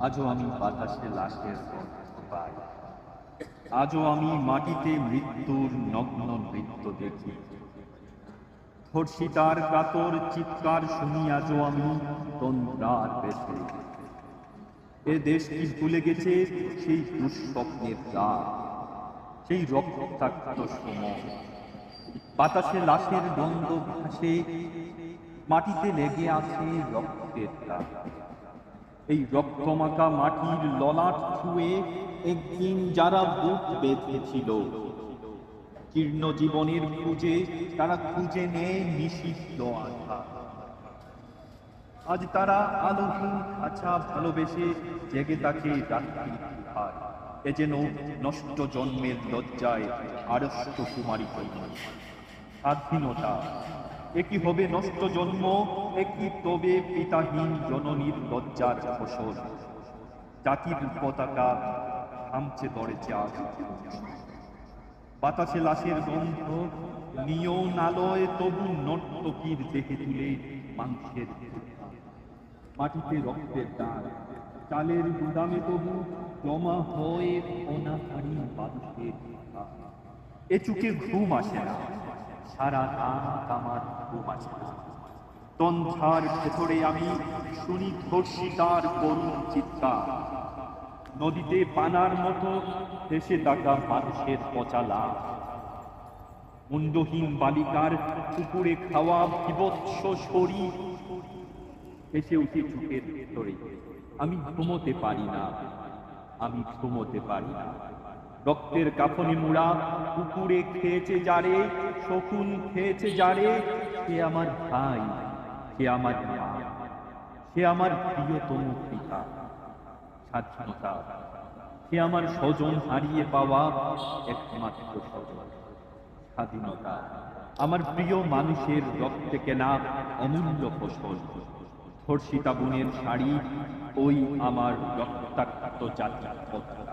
আজও আমি বাতাসে লাশের গন্ধ পাই। আজও আমি মাটিতে মৃত্যুর নগ্ন নৃত্য দেখি। ধর্ষিতার কাতর চিৎকার শুনি আজও আমি তন্দ্রার বেশে। এ দেশ কি ভুলে গেছে? সেই দুঃস্বপ্নের রাত সেই রক্তাক্ত সময়। বাতাসে লাশের গন্ধ ভাসে, মাটিতে লেগে আছে রক্তের দাগ। এই রক্তমাখা মাটির ললাট ছুঁয়ে একদিন যারা বুক বেঁধেছিল। জীর্ণ জীবনের খুঁজে তারা খুঁজে নেয় নিষিদ্ধ আশা আজ তারা আলোহীন আচ্ছা ভালোবেসে জেগে তাকে রাত্রি এ যেন নষ্ট জন্মের লজ্জায় আড়ষ্ট কুমারী কন্যা স্বাধীনতা একই হবে নষ্ট জন্ম, একই তবে পিতাহীন জননীর লজ্জার ফসল জাতির পতাকা থামছে দরেছে আজ বাতাসে লাশের গন্ধ, নিয় নালয় তবু নর্তকীর দেখে তুলে মাংসের মাটিতে রক্তের দাগ, চালের গুদামে তবু জমা হয়ে অনাহারি মানুষের। এ চুকে ঘুম আসে না, সারা রাত আমার ঘুম ভেতরে আমি শুনি ধর্ষিতার করুণ চিৎকার। নদীতে পানার মতো ভেসে থাকা মানুষের পচা লাশ। মুন্ডহীন বালিকার পুকুরে খাওয়া বিভৎস শরীর। এসে উঠে চোখের ভেতরে। আমি ঘুমোতে পারি না। আমি ঘুমোতে পারি না। রক্তের কাফনে মুড়া, কুকুরে খেয়েছে যারে, শকুন খেয়েছে যারে, সে আমার ভাই, সে আমার মা, সে আমার প্রিয়তম পিতা স্বাধীনতা সে আমার স্বজন হারিয়ে পাওয়া একমাত্র স্বজন, স্বাধীনতা। আমার প্রিয় মানুষের রক্তে কেনা অমূল্য ফসল ধর্ষিতা বোনের শাড়ি, ওই আমার রক্তাক্ত যাত্রা পথটা